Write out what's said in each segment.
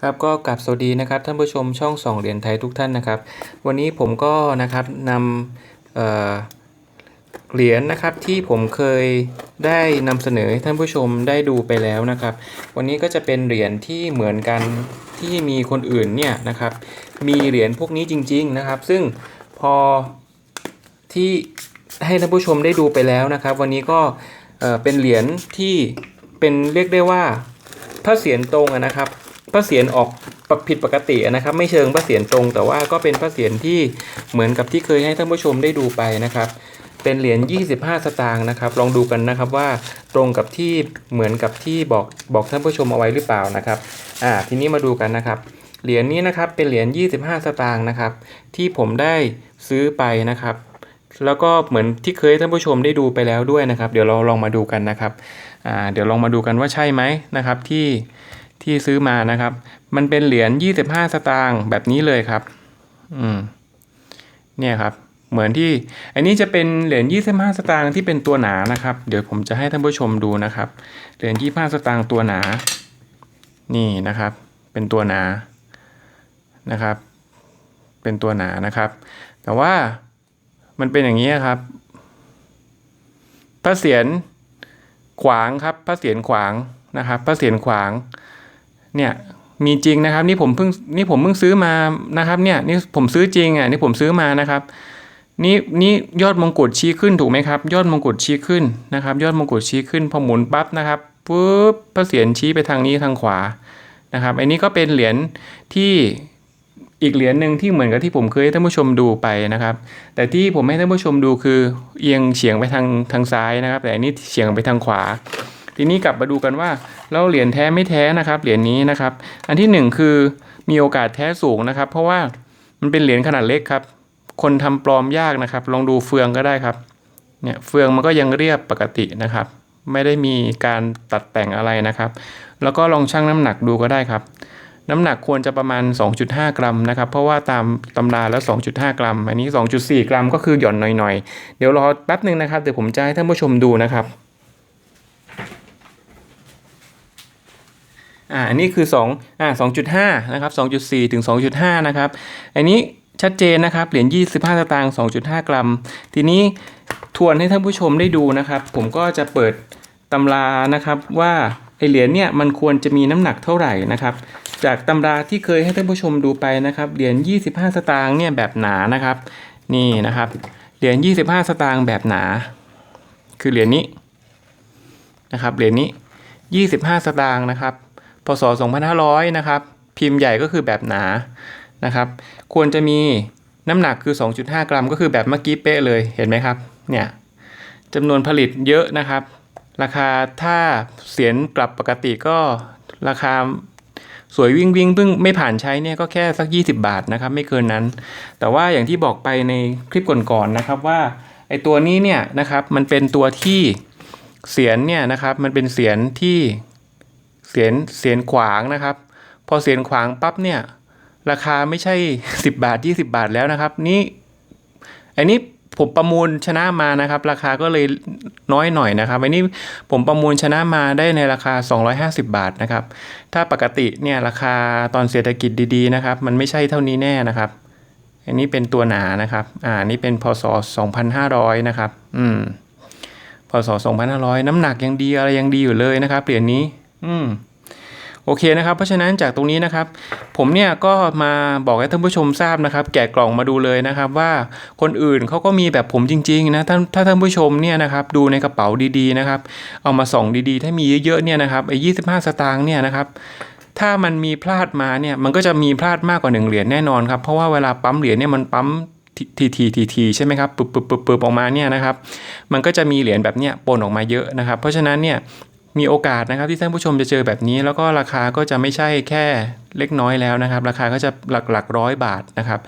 ครับก็กลับสวัสดีนะครับท่านผู้ชมช่องสองเหรียญไทยทุกท่านนะครับ วันนี้ผมก็นะครับนำเอ่อเหรียญนะครับที่ผมเคยได้นำเสนอให้ท่านผู้ชมได้ดูไปแล้วนะครับ วันนี้ก็จะเป็นเหรียญที่เหมือนกันที่มีคนอื่นเนี่ยนะครับ มีเหรียญพวกนี้จริง ๆนะครับ ซึ่งพอที่ให้ท่านผู้ชมได้ดูไปแล้วนะครับ วันนี้ก็เอ่อเป็นเหรียญที่เป็นเรียกได้ว่าพระเศียรตรงนะครับ พระเศียรออกผิดปกตินะครับ ไม่เชิงพระเศียรตรง แต่ว่าก็เป็นพระเศียรที่เหมือนกับที่เคยให้ท่านผู้ชมได้ดูไปนะครับ เป็นเหรียญ 25 สตางค์นะครับ ลองดูกันนะครับว่าตรงกับที่เหมือนกับที่บอกบอกท่านผู้ชมเอาไว้หรือเปล่านะครับอ่าทีนี้มาดูกันนะครับเหรียญนี้นะครับเป็นเหรียญ 25 สตางค์นะครับ ที่ผมได้ซื้อไปนะครับ แล้วก็เหมือนที่เคยให้ท่านผู้ชมได้ดูไปแล้วด้วยนะครับ เดี๋ยวเราลองมาดูกันนะครับอ่าเดี๋ยวลองมาดูกันว่าใช่ไหมนะครับที่ ที่ซื้อมานะครับ มันเป็นเหรียญ25สตางค์แบบนี้เลยครับ อืม เนี่ยครับ เหมือนที่ อันนี้จะเป็นเหรียญ25สตางค์ที่เป็นตัวหนานะครับ เดี๋ยวผมจะให้ท่านผู้ชมดูนะครับ เหรียญ25สตางค์ตัวหนา นี่นะครับ เป็นตัวหนา นะครับ เป็นตัวหนานะครับ แต่ว่ามันเป็นอย่างนี้ครับ พระเศียรขวางครับ พระเศียรขวางนะครับ พระเศียรขวาง เนี่ยมีจริงนะครับนี่ผมเพิ่งนี่ผมเพิ่งซื้อมานะครับเนี่ยนี่ผมซื้อจริงอะนี่ผมซื้อมานะครับนี่นี่ยอดมงกุฎชี้ขึ้นถูกไหมครับ ยอดมงกุฎชี้ขึ้นนะครับ ยอดมงกุฎชี้ขึ้นพอหมุนปั๊บนะครับปุ๊บพระเศียรชี้ไปทางนี้ทางขวานะครับอันนี้ก็เป็นเหรียญที่อีกเหรียญหนึ่งที่เหมือนกับที่ผมเคยให้ท่านผู้ชมดูไปนะครับ แต่ที่ผมให้ท่านผู้ชมดูคือเอียงเฉียงไปทางทางซ้ายนะครับ แต่อันนี้เฉียงไปทางขวา ทีนี้กลับมาดูกันว่าแล้วเหรียญแท้ไม่แท้นะครับเหรียญนี้นะครับ อันที่หนึ่งคือมีโอกาสแท้สูงนะครับ เพราะว่ามันเป็นเหรียญขนาดเล็กครับ คนทำปลอมยากนะครับ ลองดูเฟืองก็ได้ครับเนี่ยเฟืองมันก็ยังเรียบปกตินะครับ ไม่ได้มีการตัดแต่งอะไรนะครับ แล้วก็ลองชั่งน้ำหนักดูก็ได้ครับ น้ำหนักควรจะประมาณ 2.5 กรัมนะครับ เพราะว่าตามตำราแล้ว 2.5 กรัม อันนี้ 2.4 กรัมก็คือหย่อนหน่อยๆ เดี๋ยวรอแป๊บหนึ่งนะครับเดี๋ยวผมจะให้ท่านผู้ชมดูนะครับ อ่าอันนี้คือ2อ่า2.5นะครับ2.4 ถึง 2.5 นะครับ อันนี้ชัดเจนนะครับ เหรียญ25 สตางค์ 2.5 กรัม ทีนี้ทวนให้ท่านผู้ชมได้ดูนะครับ ผมก็จะเปิดตำรานะครับว่าไอเหรียญเนี่ยมันควรจะมีน้ำหนักเท่าไหร่นะครับ จากตำราที่เคยให้ท่านผู้ชมดูไปนะครับ เหรียญ25 สตางค์เนี่ยแบบหนานะครับ นี่นะครับ เหรียญ25 สตางค์แบบหนา คือเหรียญนี้นะครับ เหรียญนี้ 25 สตางค์นะครับ พศ 2500 นะครับ พิมพ์ใหญ่ก็คือแบบหนานะครับ ควรจะมีน้ำหนักคือ 2.5 กรัม ก็คือแบบเมื่อกี้เป๊ะเลยเห็นไหมครับเนี่ยจำนวนผลิตเยอะนะครับ ราคาถ้าเสียนกลับปกติก็ราคาสวยวิ่งวิ่งเพิ่งไม่ผ่านใช้เนี่ยก็แค่สัก 20 บาทนะครับ ไม่เกินนั้น แต่ว่าอย่างที่บอกไปในคลิปก่อนๆนะครับว่าไอตัวนี้เนี่ยนะครับมันเป็นตัวที่เสียนเนี่ยนะครับมันเป็นเสียนที่ เสียนเสียนขวางนะครับ พอเสียนขวางปั๊บเนี่ยราคาไม่ใช่ 10 บาท 20 บาทแล้วนะครับ นี่อันนี้ผมประมูลชนะมานะครับ ราคาก็เลยน้อยหน่อยนะครับอันนี้ผมประมูลชนะมาได้ในราคา 250 บาทนะครับ ถ้าปกติเนี่ยราคาตอนเศรษฐกิจดีๆนะครับ มันไม่ใช่เท่านี้แน่นะครับ อันนี้เป็นตัวหนานะครับ อ่านี่เป็นพศ 2500 นะครับ อืมพศ 2500 น้ำหนักยังดีอะไรยังดีอยู่เลยนะครับเหรียญนี้ อืมโอเคนะครับ เพราะฉะนั้นจากตรงนี้นะครับ ผมเนี่ยก็มาบอกให้ท่านผู้ชมทราบนะครับ แกะกล่องมาดูเลยนะครับว่าคนอื่นเขาก็มีแบบผมจริงๆนะถ้าถ้าท่านผู้ชมเนี่ยนะครับดูในกระเป๋าดีๆนะครับ เอามาส่องดีๆ ถ้ามีเยอะๆเนี่ยนะครับไอ้ยี่สิบห้าสตางค์เนี่ยนะครับถ้ามันมีพลาดมาเนี่ยมันก็จะมีพลาดมากกว่าหนึ่งเหรียญแน่นอนครับ เพราะว่าเวลาปั๊มเหรียญเนี่ยมันปั๊มทีทีทีทีใช่ไหมครับปึ๊บปึ๊บปึ๊บปึ๊บออกมาเนี่ยนะครับ มันก็จะมีเหรียญแบบเนี้ยปนออกมาเยอะนะครับ เพราะฉะนั้นเนี่ย มีโอกาสนะครับที่ท่านผู้ชมจะเจอแบบนี้ แล้วก็ราคาก็จะไม่ใช่แค่เล็กน้อยแล้วนะครับ ราคาก็จะหลักหลักร้อยบาทนะครับ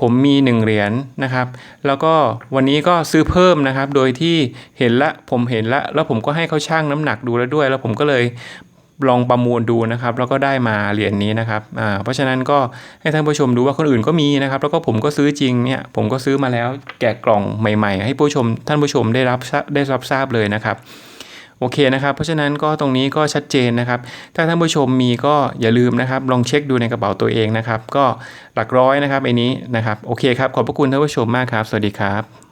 ผมมี 1 เหรียญนะครับ แล้วก็วันนี้ก็ซื้อเพิ่มนะครับ โดยที่เห็นละผมเห็นละ แล้วผมก็ให้เขาช่างน้ำหนักดูแล้วด้วย แล้วผมก็เลยลองประมูลดูนะครับ แล้วก็ได้มาเหรียญนี้นะครับอ่าเพราะฉะนั้นก็ให้ท่านผู้ชมดูว่าคนอื่นก็มีนะครับ แล้วก็ผมก็ซื้อจริงเนี่ยผมก็ซื้อมาแล้วแกะกล่องใหม่ ๆ ให้ผู้ชมท่านผู้ชมได้รับได้รับทราบเลยนะครับ โอเคนะครับ เพราะฉะนั้นก็ตรงนี้ก็ชัดเจนนะครับ ถ้าท่านผู้ชมมีก็อย่าลืมนะครับ ลองเช็คดูในกระเป๋าตัวเองนะครับ ก็หลักร้อยนะครับไอ้นี้นะครับ โอเคครับ ขอบพระคุณท่านผู้ชมมากครับ สวัสดีครับ